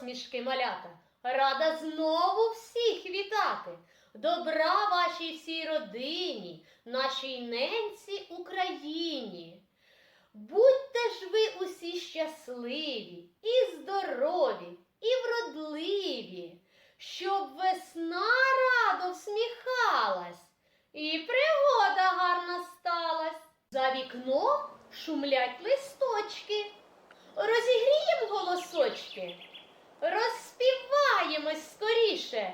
посмішки малята. Рада знову всіх вітати. Добра вашій всій родині, нашій ненці Україні. Будьте ж ви усі щасливі, і здорові, і вродливі, щоб весна радо всміхалась, і пригода гарна сталась. За вікном шумлять листочки. Розігрієм голосочки, розспіваємось скоріше,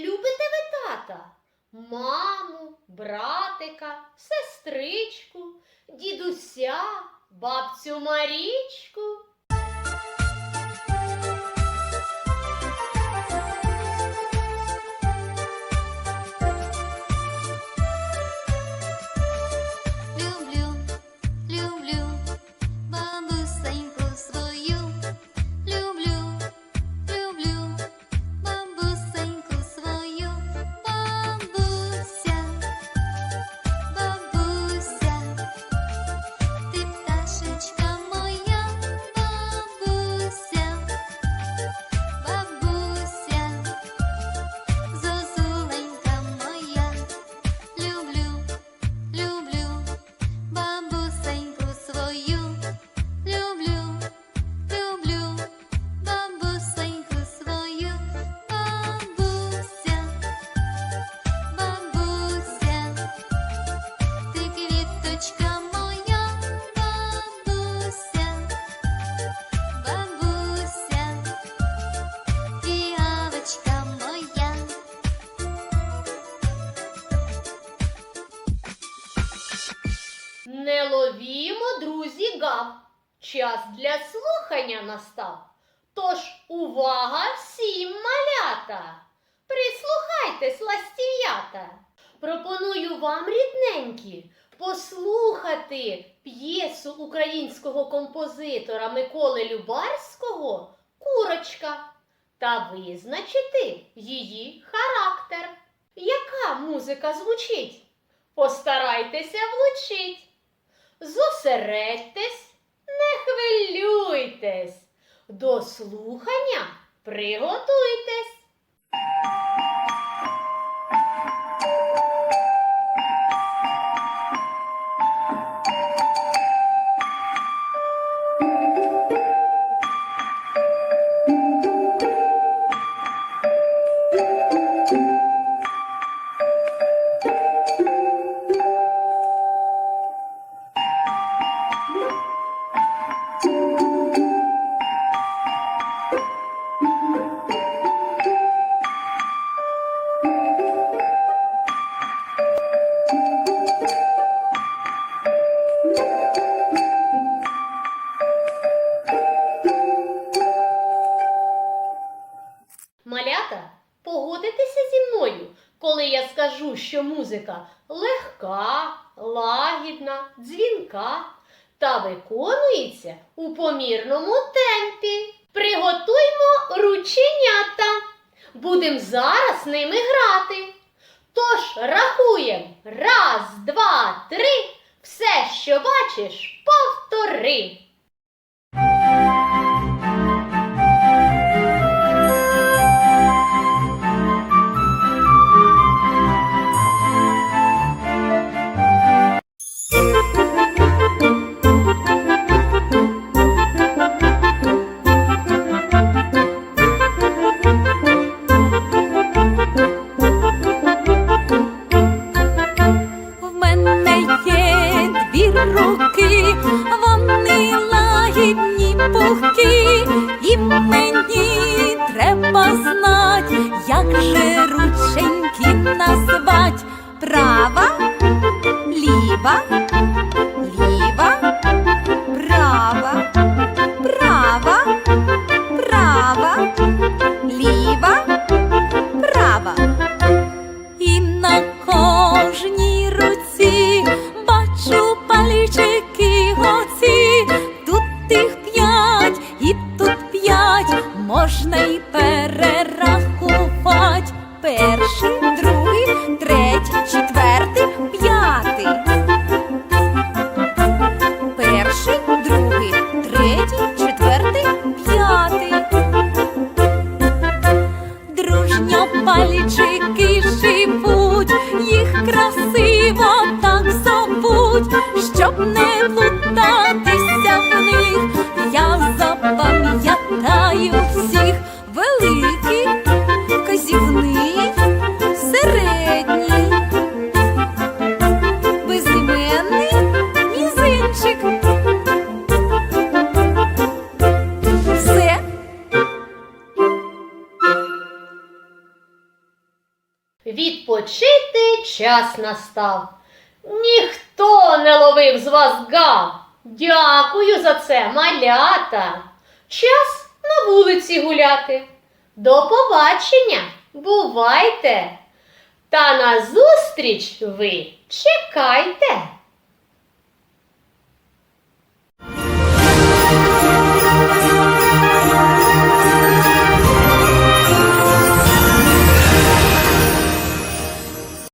любите ви тата? Маму, братика, сестричку, дідуся, бабцю Марічку? Час для слухання настав. Тож увага всім малята! Прислухайтесь, ластів'ята! Пропоную вам, рідненькі, послухати п'єсу українського композитора Миколи Любарського Курочка та визначити її характер. Яка музика звучить? Постарайтеся влучить. Зосередьтесь, не хвилюйтесь. До слухання приготуйтесь. Коли я скажу, що музика легка, лагідна, дзвінка та виконується у помірному темпі. Приготуймо рученята. Будем зараз ними грати. Тож рахуємо раз, два, три. Все, що бачиш, повтори. Же рученьки назвать. Права, ліва, ліва, права, права, права, ліва, права. І на кожній руці бачу пальчики оці. Тут їх п'ять, і тут п'ять, можна й перерахувати. Не плутатися в них. Я запам'ятаю всіх великий, казівний, середній, безіменний, мізинчик. Все. Відпочити час настав. Ніхто ловив з вас гав. Дякую за це, малята. Час на вулиці гуляти. До побачення, бувайте. Та на зустріч ви чекайте.